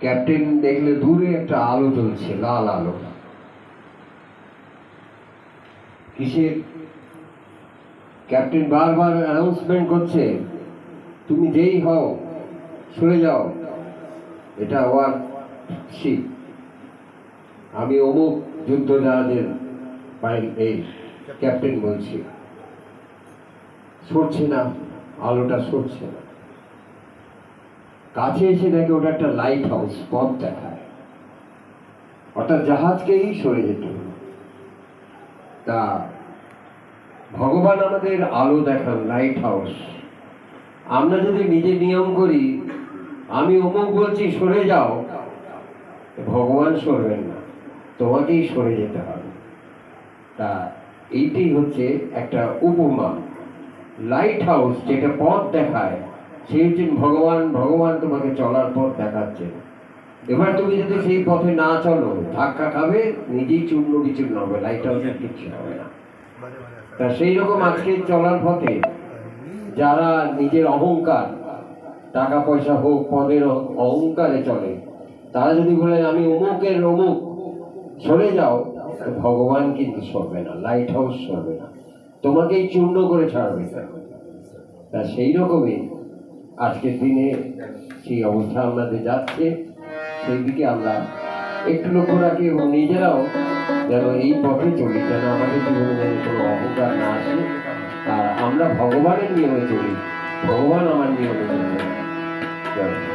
Captain দেখলে দূরে একটা আলো জ্বলছে, লাল আলো। কিসের? ক্যাপ্টেন বারবার অ্যানাউন্সমেন্ট করছে, তুমি যেই হও, সরে যাও। এটা ওয়ার শিপ। আমি অমুক যুদ্ধ জাহাজের এই ক্যাপ্টেন বলছি, সরছে না, আলোটা সরছে না। কাছে এসে দেখে ওটা একটা লাইট হাউস পথ দেখায়। অর্থাৎ জাহাজকেই সরে যেত। তা ভগবান আমাদের আলো দেখান লাইট হাউস আমরা যদি নিজে নিয়ম করি, আমি অমুক বলছি সরে যাও, ভগবান সরবেন না, তোমাকেই সরে যেতে হবে। তা এইটি হচ্ছে একটা উপমা লাইট হাউস যেটা পথ দেখায় সে হচ্ছেন ভগবান ভগবান তোমাকে চলার পথ দেখাচ্ছে। এবার তুমি যদি সেই পথে না চলো ধাক্কা খাবে নিজেই চূর্ণ বিচূর্ণ হবে লাইট কিচ্ছু হবে না। তা সেই রকম আজকে চলার পথে যারা নিজের অহংকার টাকা পয়সা হোক পদের হোক, অহংকারে চলে তারা যদি বলে আমি অমুকের অমুক সরে যাও ভগবান কিন্তু সরবে না লাইট হাউস সরবে না। তোমাকেই চূর্ণ করে ছাড়বে। তা সেই রকমই আজকের দিনে সেই অবস্থা আমাদের যাচ্ছে, সেই দিকে আমরা একটু লক্ষ্য রাখি এবং নিজেরাও যেন এই পথে চলি, যেন আমাদের জীবনে কোনো অহংকার না আসে আর আমরা ভগবানের নিয়মে চলি, ভগবান আমার নিয়মে চলবে।